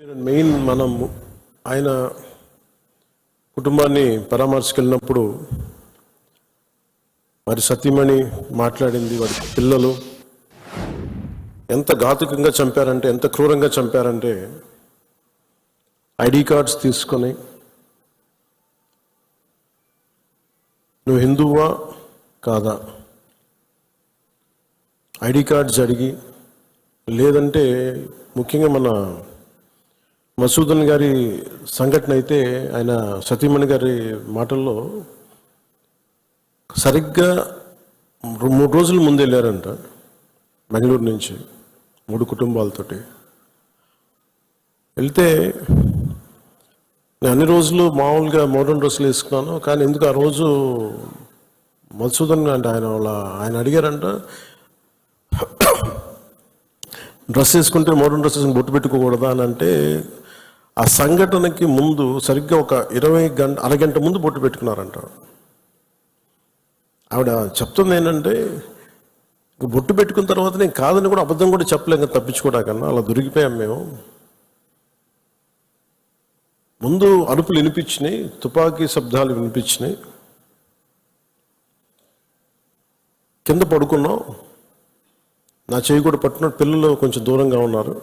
Main మనం ఆయన కుటుంబాన్ని పరామర్శకెళ్ళినప్పుడు వారి సతీమణి మాట్లాడింది వారి పిల్లలు ఎంత ఘాతుకంగా చంపారంటే ఎంత క్రూరంగా చంపారంటే ఐడి కార్డ్స్ తీసుకొని నువ్వు హిందువా కాదా? ఐడి కార్డ్స్ అడిగి లేదంటే ముఖ్యంగా మన మసూదన్ గారి సంఘటన అయితే ఆయన సతీమణి గారి మాటల్లో సరిగ్గా మూడు రోజుల ముందు వెళ్ళారంట బెంగళూరు నుంచి మూడు కుటుంబాలతోటి. వెళ్తే నేను అన్ని రోజులు మామూలుగా మోడర్న్ డ్రెస్సులు వేసుకున్నాను కానీ ఎందుకు ఆ రోజు మధుసూదన్ అంటే ఆయన వాళ్ళ ఆయన అడిగారంట డ్రెస్ వేసుకుంటే మోడర్న్ డ్రెస్ వేసుకుని బొట్టు పెట్టుకోకూడదా అని అంటే ఆ సంఘటనకి ముందు సరిగ్గా ఒక ఇరవై గంట అరగంట ముందు బొట్టు పెట్టుకున్నారంట. ఆవిడ చెప్తుంది ఏంటంటే బొట్టు పెట్టుకున్న తర్వాత నేను కాదని కూడా అబద్ధం కూడా చెప్పలేం కదా తప్పించుకోవడాకన్నా అలా దొరికిపోయాం మేము. ముందు అరుపులు వినిపించినాయి తుపాకీ శబ్దాలు వినిపించినాయి. కింద పడుకున్నాం. నా చేయి కూడా పట్టుకున్న. పిల్లలు కొంచెం దూరంగా ఉన్నారు.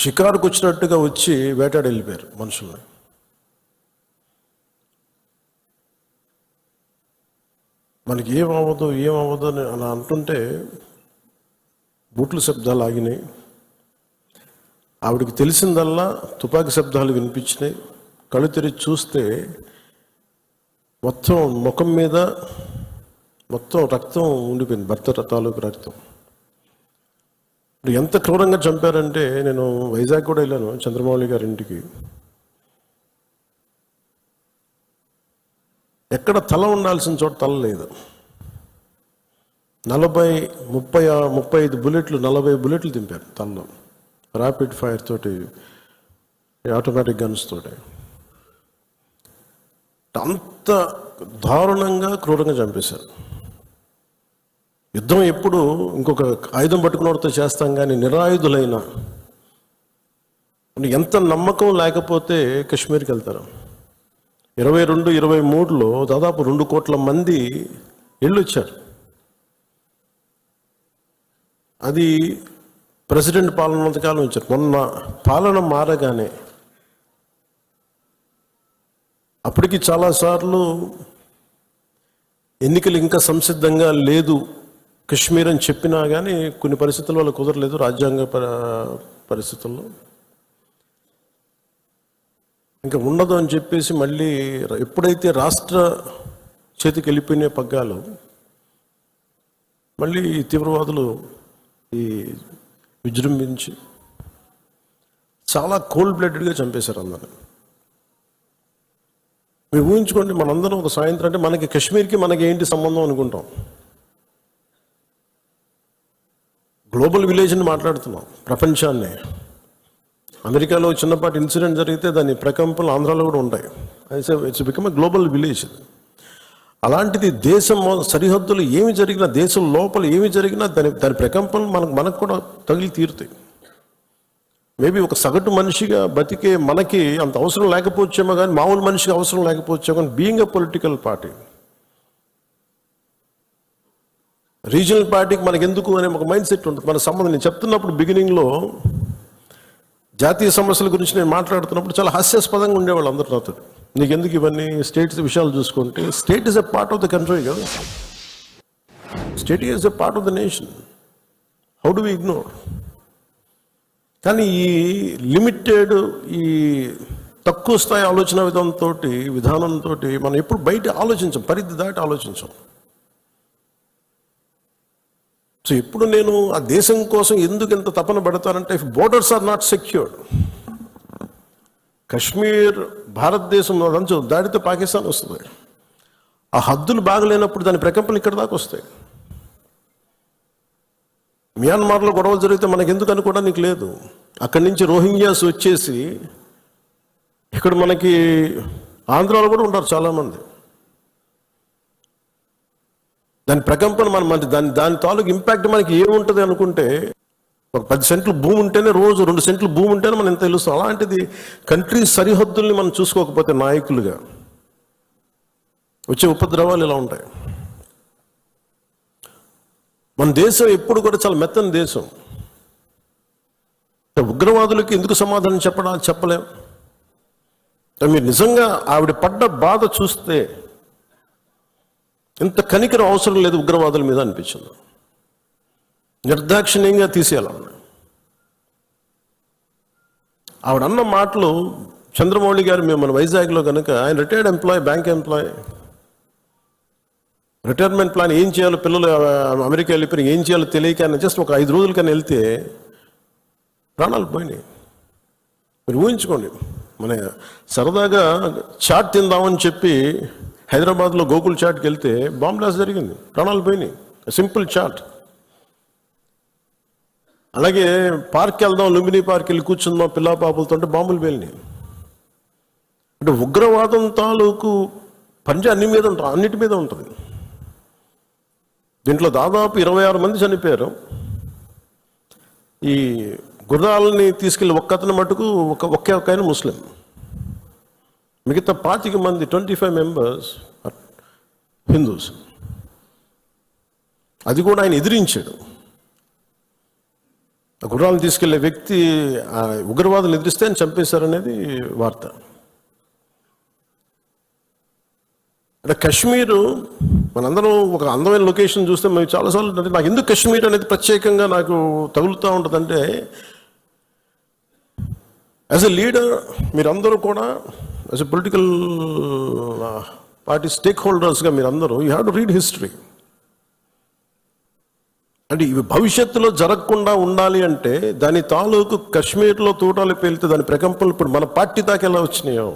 షికారుకు వచ్చినట్టుగా వచ్చి వేటాడి వెళ్ళిపోయారు మనుషుల్ని మనకి ఏం అవ్వదు ఏం అవ్వదు అని అలా అంటుంటే బూట్ల శబ్దాలు ఆగినాయి. ఆవిడకి తెలిసిందల్లా తుపాకీ శబ్దాలు వినిపించినాయి. కళ్ళు తెరిచి చూస్తే మొత్తం ముఖం మీద మొత్తం రక్తం ఉండిపోయింది భర్త తాలూకు రక్తం. ఎంత క్రూరంగా చంపారంటే నేను వైజాగ్ కూడా వెళ్ళాను చంద్రమౌళి గారి ఇంటికి. ఎక్కడ తల ఉండాల్సిన చోట తల లేదు. నలభై ముప్పై ఆ- ముప్పై ఐదు బుల్లెట్లు నలభై బుల్లెట్లు దింపారు తలలో. ర్యాపిడ్ ఫైర్ తోటి ఆటోమేటిక్ గన్స్ తోటి. అంత దారుణంగా క్రూరంగా చంపేశారు. యుద్ధం ఎప్పుడు ఇంకొక ఆయుధం పట్టుకున్నవాడితో చేస్తాం కానీ నిరాయుధులైన ఎంత నమ్మకం లేకపోతే కాశ్మీర్కి వెళ్తారు. ఇరవై రెండు ఇరవై మూడులో దాదాపు రెండు కోట్ల మంది వెళ్ళొచ్చారు అది ప్రెసిడెంట్ పాలన ఉన్నంతకాలం ఇచ్చారు మొన్న పాలన మారగానే అప్పటికి చాలాసార్లు ఎన్నికలు ఇంకా సంసిద్ధంగా లేదు. కశ్మీర్ అని చెప్పినా కానీ కొన్ని పరిస్థితుల వల్ల కుదరలేదు రాజ్యాంగ పరిస్థితుల్లో. ఇంకా ఉండదు అని చెప్పేసి మళ్ళీ ఎప్పుడైతే రాష్ట్ర చేతికి వెళ్ళిపోయిన పగ్గాలు మళ్ళీ ఈ తీవ్రవాదులు ఈ విజృంభించి చాలా కోల్డ్ బ్లడెడ్గా చంపేశారు అందరు మీరు ఊహించుకోండి మనందరం ఒక సాయంత్రం అంటే మనకి కాశ్మీర్కి మనకి ఏంటి సంబంధం అనుకుంటాం? గ్లోబల్ విలేజ్ని మాట్లాడుతున్నాం ప్రపంచాన్ని. అమెరికాలో చిన్నపాటి ఇన్సిడెంట్ జరిగితే దాని ప్రకంపనలు ఆంధ్రాలో కూడా ఉంటాయి. ఇట్స్ బికమ్ గ్లోబల్ విలేజ్ అలాంటిది దేశం సరిహద్దులు ఏమి జరిగినా దేశం లోపల ఏమి జరిగినా దాని దాని ప్రకంపనలు మనకు మనకు కూడా తగిలి తీరుతాయి. మేబీ ఒక సగటు మనిషిగా బతికే మనకి అంత అవసరం లేకపోవచ్చేమో కానీ మామూలు మనిషికి అవసరం లేకపోవచ్చేమో కానీ being a political party regional పార్టీకి మనకి ఎందుకు అనే ఒక మైండ్ సెట్ ఉంటుంది. మన సంబంధం నేను చెప్తున్నప్పుడు బిగినింగ్లో జాతీయ సమస్యల గురించి నేను మాట్లాడుతున్నప్పుడు చాలా హాస్యాస్పదంగా ఉండేవాళ్ళు అందరూ నాతో. నీకు ఎందుకు ఇవన్నీ స్టేట్స్ విషయాలు చూసుకుంటే state is a part of the country కదా. State is a part of the nation how do we ignore కానీ ఈ లిమిటెడ్ ఈ తక్కువ స్థాయి ఆలోచన విధానంతో విధానంతో మనం ఎప్పుడు బయట ఆలోచించం పరిధి దాటి ఆలోచించాం. సో ఇప్పుడు నేను ఆ దేశం కోసం ఎందుకు ఇంత తపన పడతానంటే if borders are not secured Kashmir భారతదేశం అదంచు దాడితే పాకిస్తాన్ వస్తుంది. ఆ హద్దులు బాగలేనప్పుడు దాని ప్రకంపనలు ఇక్కడ దాకా వస్తాయి. మియాన్మార్లో గొడవలు జరిగితే మనకి ఎందుకు అనుకోవడానికి లేదు. అక్కడి నుంచి రోహింగ్యాస్ వచ్చేసి ఇక్కడ మనకి ఆంధ్రాలో కూడా ఉంటారు చాలామంది. దాని ప్రకంపన మన మన దాని దాని తాలూకు ఇంపాక్ట్ మనకి ఏముంటుంది అనుకుంటే ఒక పది సెంట్లు భూమి ఉంటేనే రోజు రెండు సెంట్లు భూమి ఉంటేనే మనం ఎంత తెలుస్తాం. అలాంటిది కంట్రీ సరిహద్దుల్ని మనం చూసుకోకపోతే నాయకులుగా వచ్చే ఉపద్రవాలు ఇలా ఉంటాయి. మన దేశం ఎప్పుడు కూడా చాలా మెత్తని దేశం. ఉగ్రవాదులకి ఎందుకు సమాధానం చెప్పడా చెప్పలేం? మీరు నిజంగా ఆవిడ పడ్డ బాధ చూస్తే ఇంత కనికరం అవసరం లేదు ఉగ్రవాదుల మీద అనిపించింది. నిర్దాక్షిణ్యంగా తీసేయాలన్న ఆవిడ. అన్న మాటలు చంద్రమౌళి గారు మేము మన వైజాగ్లో కనుక ఆయన retired employee bank employee retirement plan ఏం చేయాలో పిల్లలు అమెరికా వెళ్ళిపోయి ఏం చేయాలో తెలియక ఆయన జస్ట్ ఒక ఐదు రోజుల కన్నా వెళ్తే ప్రాణాలు పోయినాయి. మీరు ఊహించుకోండి మన సరదాగా చాట్ తిందామని చెప్పి హైదరాబాద్లో గోకుల్ చాట్కి వెళ్తే బాంబ్ బ్లాస్ట్ జరిగింది. ప్రాణాలు పోయినాయి. సింపుల్ చాట్ అలాగే పార్క్ వెళ్దాం లుంబిని పార్క్ వెళ్ళి కూర్చుందాం పిల్ల పాపలతో అంటే బాంబులు పేలినాయి. అంటే ఉగ్రవాదం తాలూకు పంజా అన్ని మీద ఉంటుంది అన్నిటి మీద ఉంటుంది. దీంట్లో దాదాపు ఇరవై ఆరు మంది చనిపోయారు. ఈ గుర్రాలని తీసుకెళ్ళి ఒక్కతను మటుకు ఒక ఒకే ఒక్క ఆయన ముస్లిం. మిగతా పాతిక మంది ట్వంటీ ఫైవ్ మెంబర్స్ హిందూస్ అది కూడా ఆయన ఎదిరించాడు. ఆ గుర్రాలను తీసుకెళ్ళే వ్యక్తి ఆ ఉగ్రవాదులు ఎదిరిస్తే ఆయన చంపేశారనేది వార్త. అంటే కశ్మీరు మనందరం ఒక అందమైన లొకేషన్ చూస్తే మేము చాలాసార్లు అంటే నాకు ఎందుకు కశ్మీర్ అనేది ప్రత్యేకంగా నాకు తగులుతూ ఉంటుందంటే యాజ్ ఎ లీడర్ మీరందరూ కూడా as a political party stake హోల్డర్స్గా మీరందరూ you have to read history అంటే ఇవి భవిష్యత్తులో జరగకుండా ఉండాలి అంటే దాని తాలూకు కశ్మీర్లో తూటాలు పేలితే దాని ప్రకంపనలు ఇప్పుడు మన పార్టీ దాకా ఎలా వచ్చినాయో?